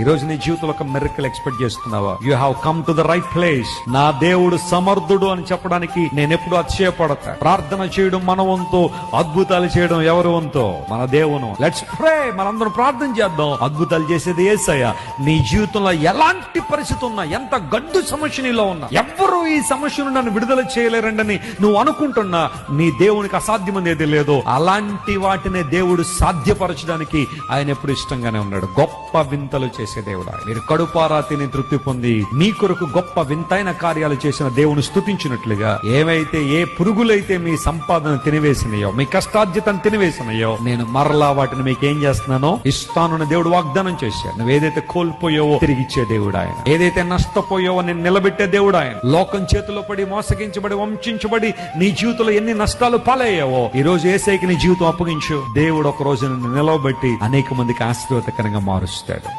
ఈ రోజు నీ జీవితంలో ఒక మెరికల్ ఎక్స్పెక్ట్ చేస్తున్నావా? You have come to the right place నా దేవుడు సమర్థుడు అని చెప్పడానికి నేను ఎప్పుడు అతిశయపడతా. ప్రార్థన చేయడం మన వంతు అద్భుతాలు చేయడం ఎవరి వంతో? మన దేవును. లెట్స్ ప్రే మనందరం ప్రార్థన చేద్దాం. అద్భుతాలు చేసేది ఏసయ్య. నీ జీవితంలో ఎలాంటి పరిస్థితి ఉన్నా ఎంత గడ్డు సమస్య నీలో ఉన్నా ఎవ్వరూ ఈ సమస్యను నన్ను విడుదల చేయలేరండని నువ్వు అనుకుంటున్నా నీ దేవునికి అసాధ్యమనేది లేదు. అలాంటి వాటినే దేవుడు సాధ్యపరచడానికి ఆయన ఎప్పుడు ఇష్టంగానే ఉన్నాడు. గొప్ప వింతలు చేసి చేసే దేవుడా. మీరు కడుపారా తిని తృప్తి పొంది మీ కొరకు గొప్ప వింతైన కార్యాలు చేసిన దేవుని స్థుతించినట్లుగా ఏవైతే ఏ పురుగులైతే మీ సంపాదన తినివేసినయో మీ కష్టార్జితం తినివేసినాయో నేను మరలా వాటిని మీకు ఏం చేస్తున్నానో ఇస్తానని దేవుడు వాగ్దానం చేశాడు. నువ్వు ఏదైతే కోల్పోయావో తిరిగి ఇచ్చే దేవుడు ఆయన. ఏదైతే నష్టపోయావో నేను నిలబెట్టే దేవుడు ఆయన. లోకం చేతిలో పడి మోసగించబడి వంశించబడి నీ జీవితంలో ఎన్ని నష్టాలు పాలయ్యావో ఈ రోజు ఏసైకి నీ జీవితం అప్పగించు. దేవుడు ఒక రోజు నిలవబెట్టి అనేక మందికి ఆశీర్వాదకరంగా మారుస్తాడు.